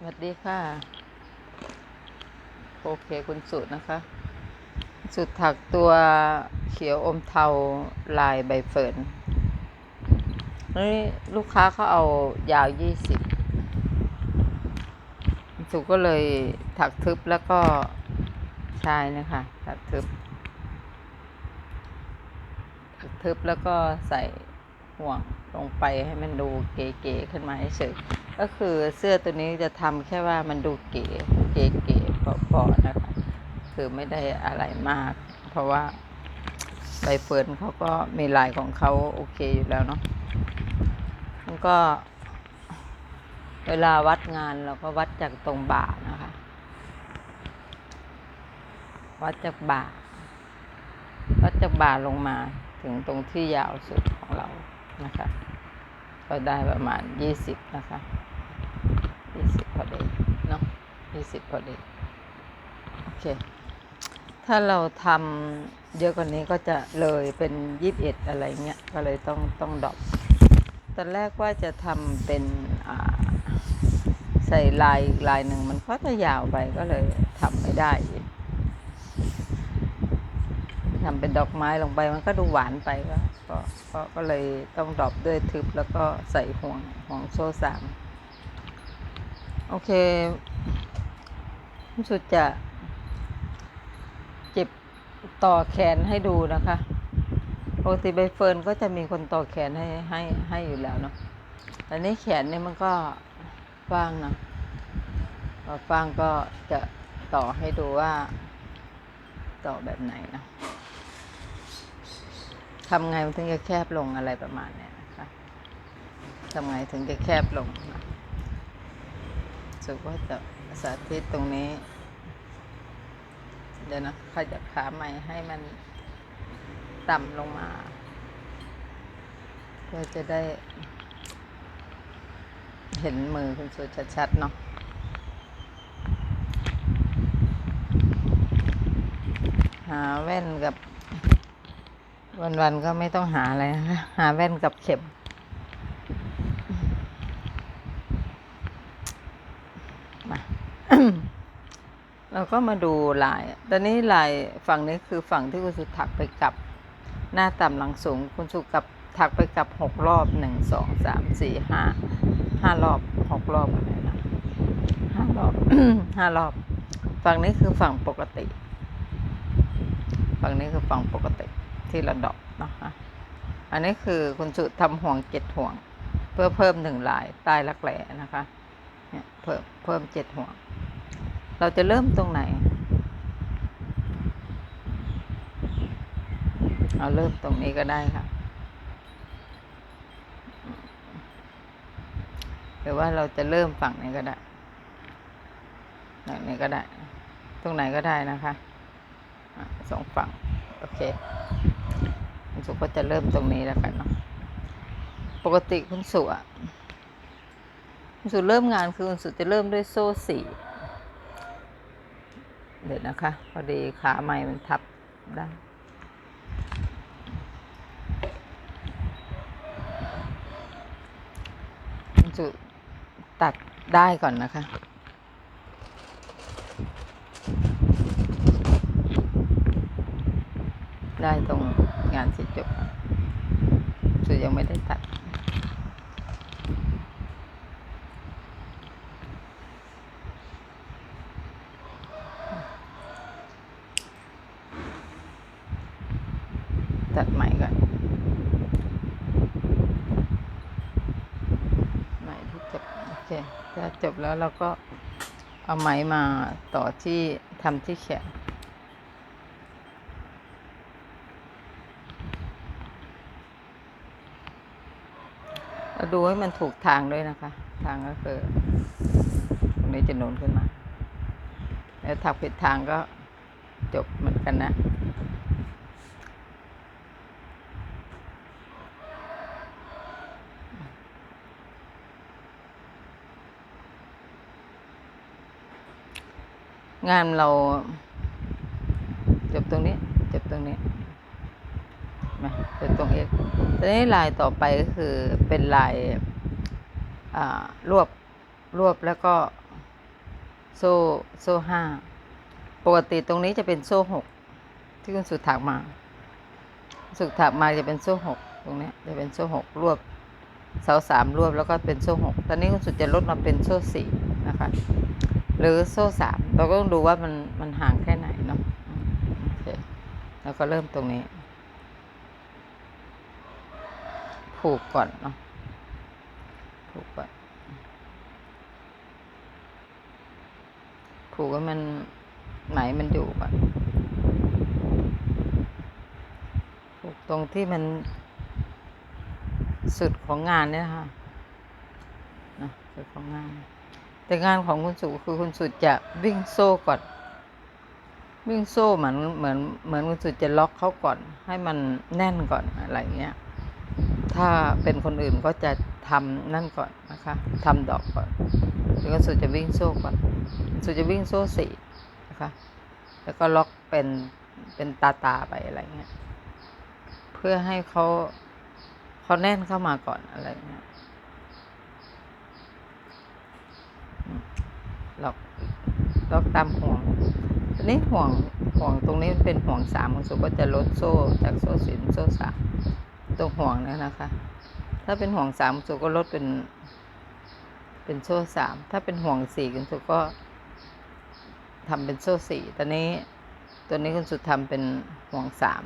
สวัสดีค่ะ โอเคคุณสุดนะคะ สุดถักตัวเขียวอมเทาลายใบเฟิร์นนี่ลูกค้าเขาเอายาวยี่สิบสุก็เลยถักทึบแล้วก็ชายนะคะถักทึบ ถักทึบแล้วก็ใส่ห่วงลงไปให้มันดูเก๋ๆขึ้นมาเฉย ก็คือเสื้อตัวนี้จะทำแค่ว่ามันดูเก๋เก๋ๆพอๆนะคะ คือไม่ได้อะไรมาก เพราะว่าใบเฟิร์นเขาก็มีลายของเขาโอเคอยู่แล้วเนาะมันก็ เวลาวัดงานเราก็วัดจากตรงบ่านะคะ วัดจากบ่า วัดจากบ่าลงมาถึงตรงที่ยาวสุดของเรานะคะ ก็ได้ประมาณยี่สิบนะคะ อดีเนาะยี่สิบพอดี โอเค ถ้าเราทำเยอะกว่านี้ก็จะเลยเป็นยี่สิบเอ็ดอะไรเงี้ย ก็เลยต้องต้องดรอปตอนแรกว่าจะทำเป็นใส่ลายลายหนึ่งมันก็จะยาวไปก็เลยทำไม่ได้ทำเป็นดอกไม้ลงไปมันก็ดูหวานไปก็ก็ก็ก็เลยต้องดรอปด้วยทึบแล้วก็ใส่ห่วงห่วงโซ่สาม โอเคคุณสุดจะเจ็บต่อแขนให้ดูนะคะปกติใบเฟิร์นก็จะมีคนต่อแขนให้ให้ให้อยู่แล้วเนาะแต่นี่แขนเนี่ยมันก็ฟางนะฟางก็จะต่อให้ดูว่า ต่อแบบไหนนะทำไงมันถึงจะแคบลงอะไรประมาณเนี้ยนะคะทำไงถึงจะแคบลง นะสุก็จะสาธิตตรงนี้ เดี๋ยวนะขยับขาใหม่ให้มันต่ำลงมาเพื่อจะได้ เห็นมือคุณสุชัดๆเนาะหาแว่นกับวันๆก็ไม่ต้องหาอะไรนะ หาแว่นกับเข็ม มา เราก็มาดูลาย ตอนนี้ลายฝั่งนี้คือฝั่งที่คุณสุถักไปกลับ หน้าต่ำหลังสูง คุณสุกับถักไปกลับหกรอบหนึ่งสองสามสี่ห้าห้ารอบหกรอบอะไรนะห้ารอบห้ารอบ ฝั่งนี้คือฝั่งปกติ ฝั่งนี้คือฝั่งปกติที่เราดอกนะคะอันนี้คือคุณสุทำห่วงเจ็ดห่วง เพื่อเพิ่มหนึ่งลายใต้รักแหล่นะคะเนี่ยเพิ่มเพิ่มเจ็ดห่วง เราจะเริ่มตรงไหน เอาเริ่มตรงนี้ก็ได้ค่ะ หรือว่าเราจะเริ่มฝั่งนี้ก็ได้ฝั่งนี้ก็ได้ ตรงไหนก็ได้นะคะสองฝั่ง โอเคคุณสุก็จะเริ่มตรงนี้แล้วกันเนาะ ปกติคุณสุอะคุณสุเริ่มงานคือคุณสุจะเริ่มด้วยโซ่สี่ เดี๋ยวนะคะ พอดีขาใหม่มันทับได้คุตัดได้ก่อนนะคะได้ตรงงานที่จบสุยังไม่ได้ตัดใหม่ก่อนใหม่ที่จบโอเคถ้าจบ แล้วเราก็เอาไหมมาต่อที่ทำที่แขนดูให้มันถูกทางด้วยนะคะ ทางก็คือ ตรงนี้จะหนุนขึ้นมา แล้วถักผิดทางก็จบเหมือนกันนะ งานเรา จบตรงนี้ จบตรงนี้มาจบตรงเอกตอนนี้ลายต่อไปก็คือเป็นลายรวบรวบแล้วก็โซ่โซ่ห้าปกติตรงนี้จะเป็นโซ่หกที่คุณสุดถักมา สุดถักมาจะเป็นโซ่หกตรงนี้จะเป็นโซ่หกรวบเสาสามรวบแล้วก็เป็นโซ่หกตอนนี้คุณสุดจะลดมาเป็นโซ่สี่นะคะ หรือโซ่สามเราก็ต้องดูว่ามันมันห่างแค่ไหนเนาะโอเคแล้วก็เริ่มตรงนี้ ผูกก่อนเนาะผูกก่อนผูกให้มันไหมมันอยู่ก่อนผูกตรงที่มันสุดของงานเนี่ยนะคะนะสุดของงาน แต่งานของคุณสุคือคุณสุจะวิ่งโซ่ก่อน วิ่งโซ่เหมือนเหมือนเหมือนคุณสุจะล็อกเขาก่อน ให้มันแน่นก่อนอะไรเงี้ย ถ้าเป็นคนอื่นก็จะทำนั่นก่อนนะคะทำดอกก่อนแล้วก็สุดจะวิ่งโซ่ก่อนสุดจะวิ่งโซ่สี่นะคะ แล้วก็ล็อกเป็นเป็นตาตาไปอะไรเงี้ย เพื่อให้เขาเขาแน่นเข้ามาก่อนอะไรเงี้ยอืม ล็อกล็อกตามห่วงทีนี้ห่วงห่วงตรงนี้เป็นห่วงสามของสุดก็จะลดโซ่จากโซ่สี่เป็นโซ่สามตรงห่วงนี่ยนะคะ ถ้าเป็นห่วงสามสุก็ลดเป็น เป็นโซ่สามถ้าเป็นห่วงสี่คุณสุก็ทำเป็นโซ่สี่ตอนนี้ตัวนี้คุณสุทำเป็นห่วงสาม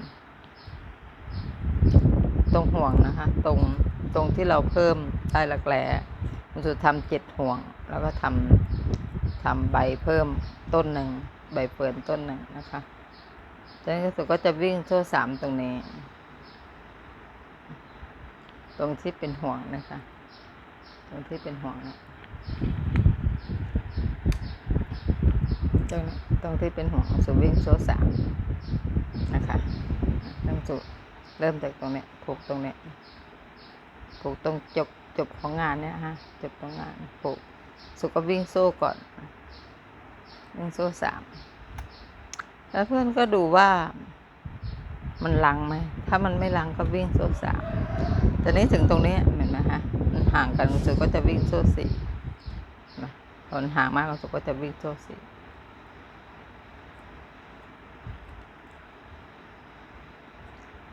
ตรงห่วงนะคะ ตรงตรงที่เราเพิ่มใต้รักแร้คุณสุทำเจ็ดห่วง แล้วก็ทำทำใบเพิ่มต้นหนึ่งใบเฟิร์นต้นหนึ่งนะคะจากนั้นคุณสุก็จะวิ่งโซ่สามตรงนี้ ตรงที่เป็นห่วงนะคะ ตรงที่เป็นห่วงนี่ยตรงตรงที่เป็นห่วงสุวิ่งโซ่สามนะคะเริ่มสุเริ่มจากตรงเนี้ยผูกตรงเนี้ยผูกตรงจบจบของงานเนี่ยฮะจบของงานผูก สุก็วิ่งโซ่ก่อน วิ่งโซ่สาม แล้วเพื่อนก็ดูว่ามันลังไหม ถ้ามันไม่ลังก็วิ่งโซ่สามแต่นี้ถึงตรงนี้เห็นไหมฮะ มันห่างกันสึกก็จะวิ่งโซ่สี่นะพอมันห่างมากสึกก็จะวิ่งโซ่สี่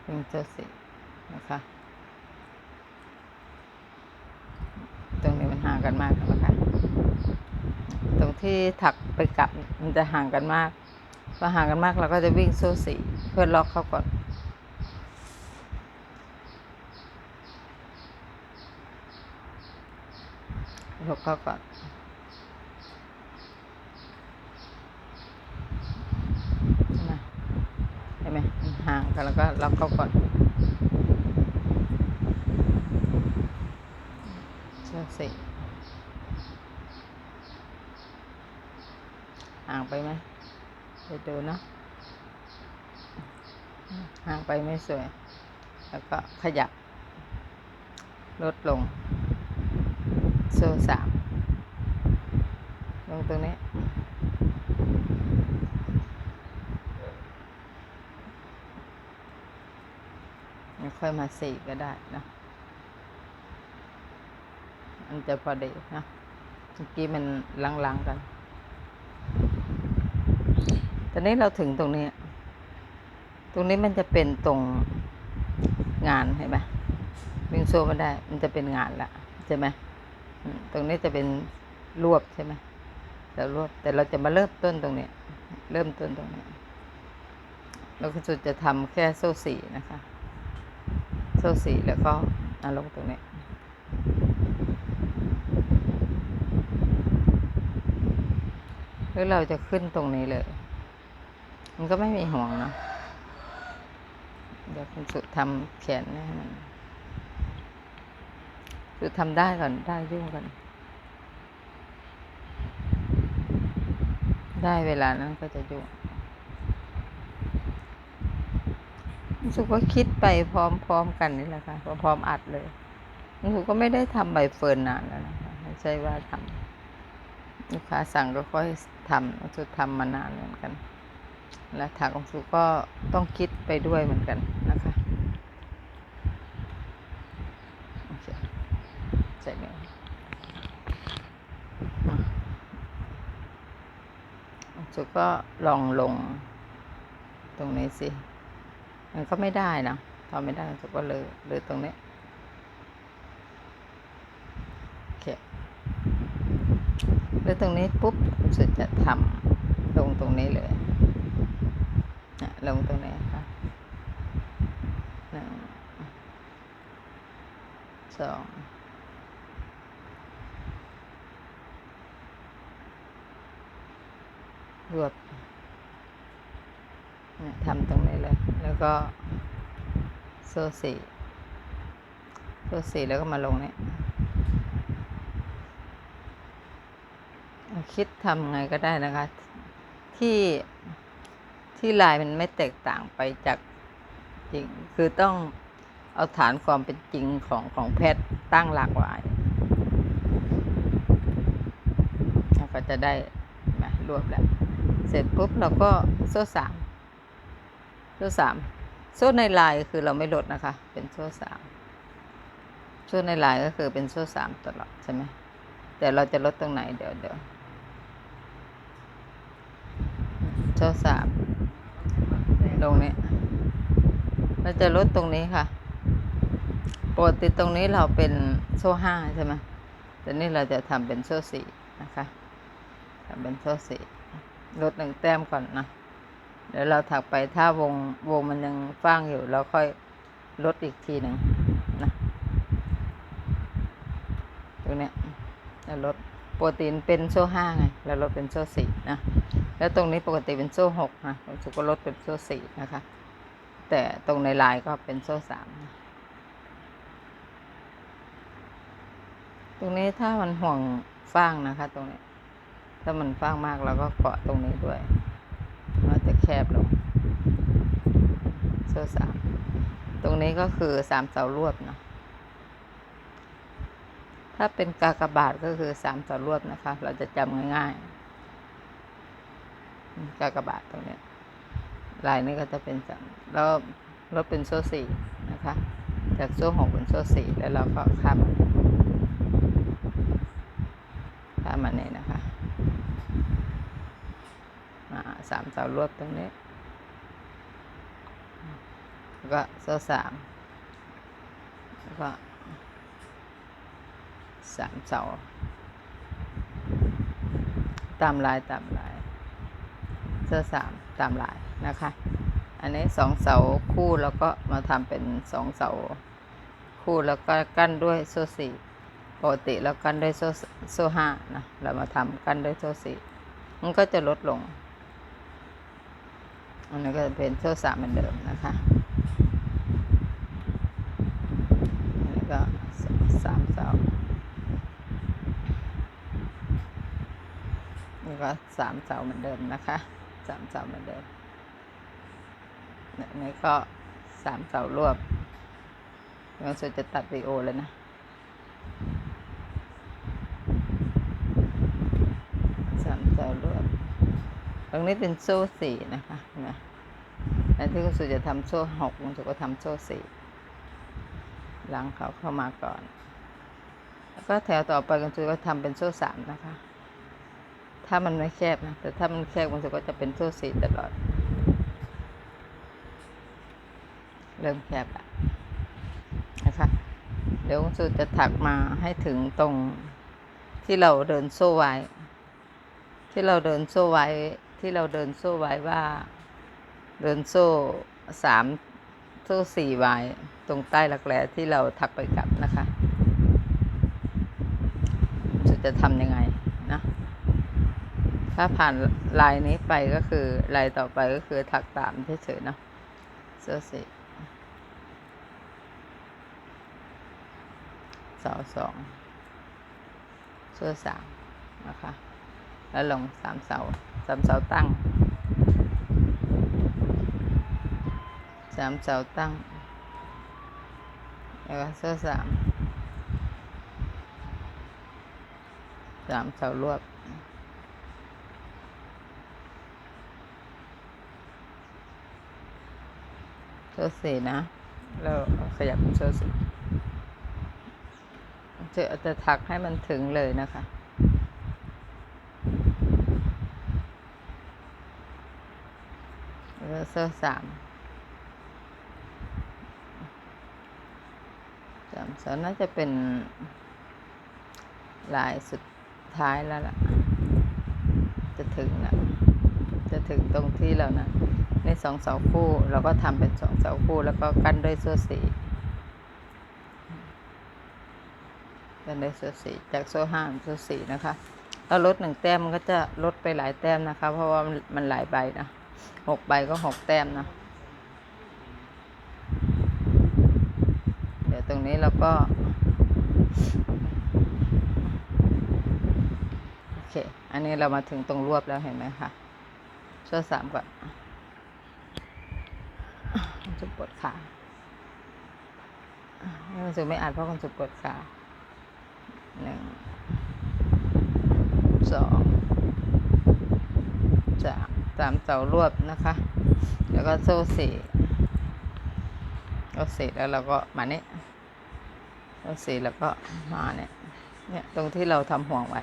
วิ่งโซ่สี่นะคะ ตรงนี้มันห่างกันมากนะคะ ตรง ที่ถักไปกลับมันจะห่างกันมากพอห่างกันมากเราก็จะวิ่งโซ่สีเพื่อล็อกเข้าก่อน ล็อกเข้าก่อนใช่ไหมเห็นไหมห่างกันแล้วก็ล็อกเข้าก่อนโซ่สี ห่างไปไหมไปดูเนาะห่างไปไม่สวย แล้วก็ขยับ ลดลง โซ่สามลงตรงนี้ค่อยมาสี่ก็ได้นะมันจะพอดีนะเมื่อกี้มันลังๆกัน อนนี้เราถึงตรงนี้ ตรงนี้มันจะเป็นตรงงานเห็นไหมวิ่งโซ่ไม่ได้ มันจะเป็นงานละใช่ไหมตรงนี้จะเป็นรวบใช่ไหมแต่รวบแต่เราจะมาเริ่มต้นตรงนี้เริ่มต้นตรงนี้เราก็จะจะทำแค่โซ่สี่นะคะ โซ่สี่แล้วก็เอาลงตรงนี้ยหรือเราจะขึ้นตรงนี้เลย มันก็ไม่มีห่วงเนาะเดี๋ยวคุณสุทำแขนให้มันสุทำได้ก่อนได้ยุ่งกันได้เวลานั้นก็จะยุ่งรู้สึกว่าคิดไปพร้อมๆกันนี่แหละค่ะพร้อมอัดเลยรู้สึกก็ไม่ได้ทำใบเฟิร์นนานแล้วนะคะไม่ใช่ว่าทำลูกค้าสั่งก็ค่อยทำรู้สึกทำมานานเหมือนกัน และถักองสุก็ต้องคิดไปด้วยเหมือนกันนะคะโอเคใส่เนื้อสุก็ลองลงตรงนี้สิ มันก็ไม่ได้นะทำไม่ได้สุก็เลยเลยตรงนี้โอเคเลยตรงนี้ปุ๊บคุณสุจะทำลงตรงนี้เลย ลงตรงนี้ค่ะหนึ่งสองรวบเนี่ยทำตรงนี้เลย แล้วก็โซ่สี่โซ่สี่แล้วก็มาลงเนี่ยคิดทำไงก็ได้นะคะ ที่ ที่ลายมันไม่แตกต่างไปจากจริง คือต้องเอาฐานความเป็นจริงของของแพทย์ตั้งหลักไว้แล้วก็จะได้มารวบแล้ว เสร็จปุ๊บเราก็โซ่สามโซ่สามโซ่ในลายคือเราไม่ลดนะคะ เป็นโซ่สามโซ่ในลายก็คือเป็นโซ่สามตลอดใช่ไหมแต่เราจะลดตรงไหนเดี๋ยวเดี๋ยวโซ่สาม ตรงนี้ เราจะลดตรงนี้ค่ะ ปกติตรงนี้เราเป็นโซ่ห้าใช่ไหมแต่นี่เราจะทำเป็นโซ่สี่นะคะทำเป็นโซ่สี่ลดหนึ่งแต้มก่อนนะ เดี๋ยวเราถักไปถ้าวงวงมันยังฟ้างอยู่เราค่อยลดอีกทีหนึ่งนะตรงเนี้ยเราลดโปรตีนเป็นโซ่ห้าไงเราลดเป็นโซ่สี่นะ แล้วตรงนี้ปกติเป็นโซ่หกนะผมสุก็ลดเป็นโซ่สี่นะคะ แต่ตรงในลายก็เป็นโซ่สามนะตรงนี้ถ้ามันห่วงฟางนะคะ ตรงนี้ ถ้ามันฟางมากเราก็เกาะตรงนี้ด้วย มันจะแคบลงโซ่สามตรงนี้ก็คือสามเสารวบเนาะถ้าเป็นกากบาทก็คือสามเสารวบนะคะ เราจะจำง่ายๆ กากบาทตรงนี้ลายนี้ก็จะเป็นสามแล้วลดเป็นโซ่สี่นะคะ จากโซ่หกเป็นโซ่สี่แล้วเราก็ข้ามข้ามมันนี่นะคะสามเสารวบตรงนี้ แล้วก็โซ่สามแล้วก็สามเสาตามลายตามลาย โซ่สามตามลายนะคะ อันนี้สองเสาคู่แล้วก็มาทำเป็นสองเสาคู่แล้วก็กั้นด้วยโซ่สี่ปกติแล้วกั้นด้วยโซ่โซ่ห้านะเรามาทำกั้นด้วยโซ่สี่มันก็จะลดลง อันนี้ก็เป็นโซ่สามเหมือนเดิมนะคะอันนี้ก็สามเสานี่ก็สามเสาเหมือนเดิมนะคะ สามเสาเหมือนเดิมอันนี้ก็สามเสารวบเราจะตัดวีโอแล้วนะสามเสารวบตรงนี้เป็นโซ่สี่นะคะนะแล้วที่คุณสุจะทำโซ่หกคุณสุก็ทำโซ่สี่หลังเขาเข้ามาก่อน แล้วก็แถวต่อไปคุณสุก็ทำเป็นโซ่สามนะคะ ถ้ามันไม่แคบนะแต่ถ้ามันแคบคุณสุก็จะเป็นโซ่สี่ตลอด เริ่มแคบแล้วนะคะเดี๋ยวคุณสุจะถักมาให้ถึงตรงที่เราเดินโซ่ไว้ ที่เราเดินโซ่ไว้ ที่เราเดินโซ่ไว้ว่า เดินโซ่สามโซ่สี่ไว้ตรงใต้หลักแหลที่เราถักไปกลับนะคะจะจะทำยังไง ถ้าผ่านลายนี้ไปก็คือลายต่อไปก็คือถักตามเฉยๆเนาะโซ่สี่เสาสองโซ่สามนะคะ แล้วลงสามเสาสามเสาตั้งสามเสาตั้ง แล้วก็โซ่สามสามเสารวบ โซ่สี่นะแล้วขยับเป็นโซ่สี่จะจะถักให้มันถึงเลยนะคะแล้วก็โซ่สามสามเสาน่าจะเป็นลายสุดท้ายแล้วล่ะ จะถึงแล้วจะถึงตรงที่เรานะ ในสองเสาคู่ เราก็ทำเป็นสองเสาคู่ แล้วก็กั้นด้วยโซ่สี่กั้นด้วยโซ่สี่จากโซ่ห้าเป็นโซ่สี่นะคะถ้าลดหนึ่งแต้มมันก็จะลดไปหลายแต้มนะคะ เพราะว่ามันมันหลายใบนะหกใบก็หกแต้มนะเดี๋ยวตรงนี้เราก็โอเค อันนี้เรามาถึงตรงรวบแล้วเห็นไหมคะช่วยสามก่อน คุณสุปวดขาคุณสุไม่อานเพราะคุณสุปวดขาหนึ่งสองสามสามเสารวบนะคะ แล้วก็โซ่สี่ก็สี่แล้วเราก็มาเนี่ยโซ่สี่แล้วก็มาเนี่ยเนี่ยตรงที่เราทำห่วงไว้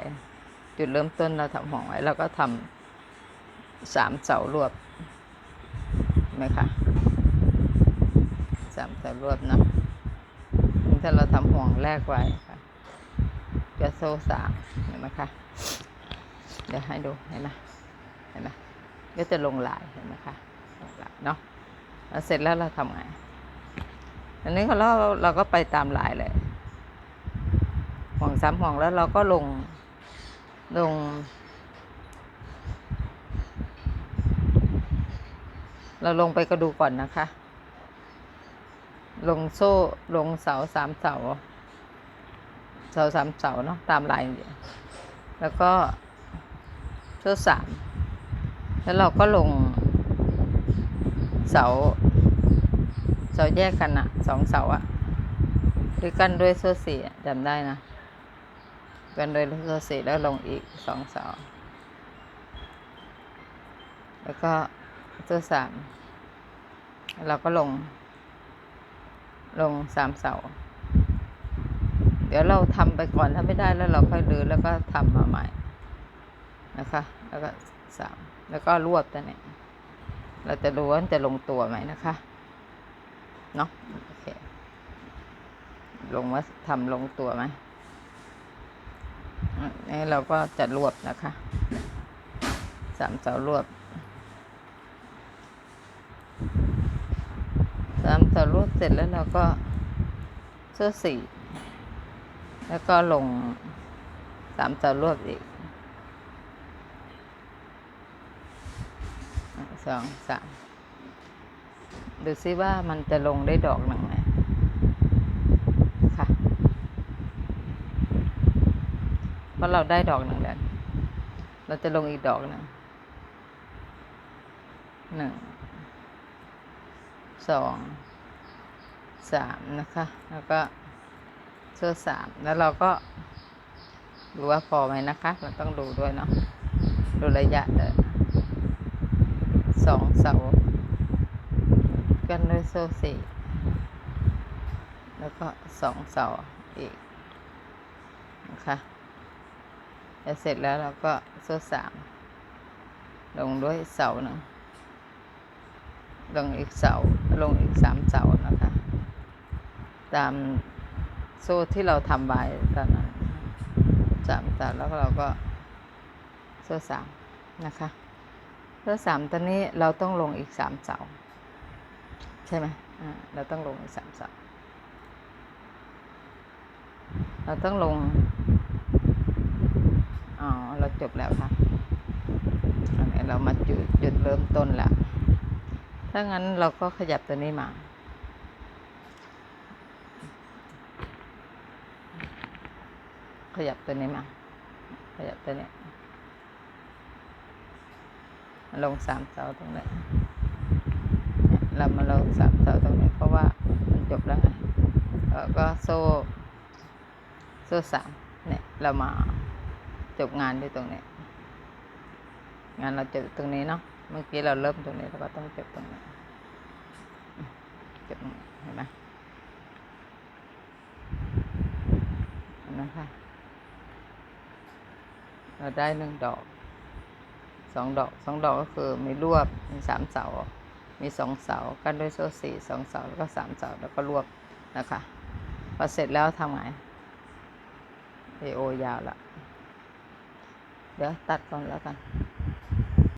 จุดเริ่มต้นเราทำห่วงไว้เราก็ทำสามเสารวบไหมคะ สามเสารวบนะถ้าเราทำห่วงแรกไว้ค่ะจะโซ่สามเห็นไหมคะเดี๋ยวให้ดูเห็นไหมเห็นไหมก็จะลงลายเห็นไหมคะลงลายเนาะแล้วเสร็จแล้วเราทำไงอันนี้เราเราก็ไปตามลายเลยห่วงสามห่วงแล้วเราก็ลงลง เราลงไปก็ดูก่อนนะคะ ลงโซ่ลงเสาสามเสา เสาสามเสาเนาะตามลายอย่างเดียวแล้วก็โซ่สามแล้วเราก็ลง เสา เสาแยกกันอะสองเสาอะด้วยกันด้วยโซ่สี่จำได้นะกันโดยโซ่สี่แล้วลงอีกสองเสา แล้วก็โซ่สามเราก็ลง ลงสามเสา เดี๋ยวเราทำไปก่อนถ้าไม่ได้แล้วเราค่อยดื้อแล้วก็ทำมาใหม่นะคะ แล้วก็สามแล้วก็รวบตัวเนี้ยเราจะรู้ว่าจะลงตัวไหมนะคะเนาะโอเคลงว่าทำลงตัวไหมอันนี่เราก็จะรวบนะคะสามเสารวบ สามเสารวบเสร็จแล้วเราก็เสื้อสี่แล้วก็ลงสามเสารวบอีกสองสามดูซิว่ามันจะลงได้ดอกหนึ่งไหมค่ะเพราะเราได้ดอกหนึ่งแล้ว เราจะลงอีกดอกหนึ่งหนึ่ง สองสามนะคะ แล้วก็เสื้อสามแล้วเราก็ดูว่าพอไหมนะคะ เราต้องดูด้วยเนาะดูระยะเด้อสองเสากันด้วยโซ่สี่แล้วก็สองเสาอีกนะคะแล้วเสร็จแล้วเราก็โซ่สามลงด้วยเสาหนึ่ง ลงอีกเสาลงอีกสามเสานะคะ ตามโซ่ที่เราทำไว้ตอนนั้นสามเสาแล้วเราก็โซ่สามนะคะโซ่สามตอนนี้เราต้องลงอีกสามเสาใช่ไหมอ่าเราต้องลงอีกสามเสาเราต้องลงอ๋อเราจบแล้วค่ะอันนี้เรามาจุดจุดเริ่มต้นแล้ว ถ้างั้นเราก็ขยับตัวนี้มา ขยับตัวนี้มา ขยับตัวนี้ลงสามเสาตรงนี้เรามาลงสามเสาตรงนี้เพราะว่ามันจบแล้วไงแล้วก็โซ่โซ่สามเนี่ยเรามาจบงานที่ตรงนี้ งานเราจบตรงนี้เนาะ เมื่อกี้เราเริ่มตรงนี้เราก็ต้องจบตรงนี้จบตรงนี้เห็นไหมเห็นไหมคะ เราได้หนึ่งดอกสองดอกสองดอกก็คือมีรวบมีสามเสา มีสองเสากันด้วยโซ่สี่สองเสาแล้วก็สามเสาแล้วก็รวบนะคะพอเสร็จแล้วทำไงเอโอยาวละเดี๋ยวตัดก่อนแล้วกัน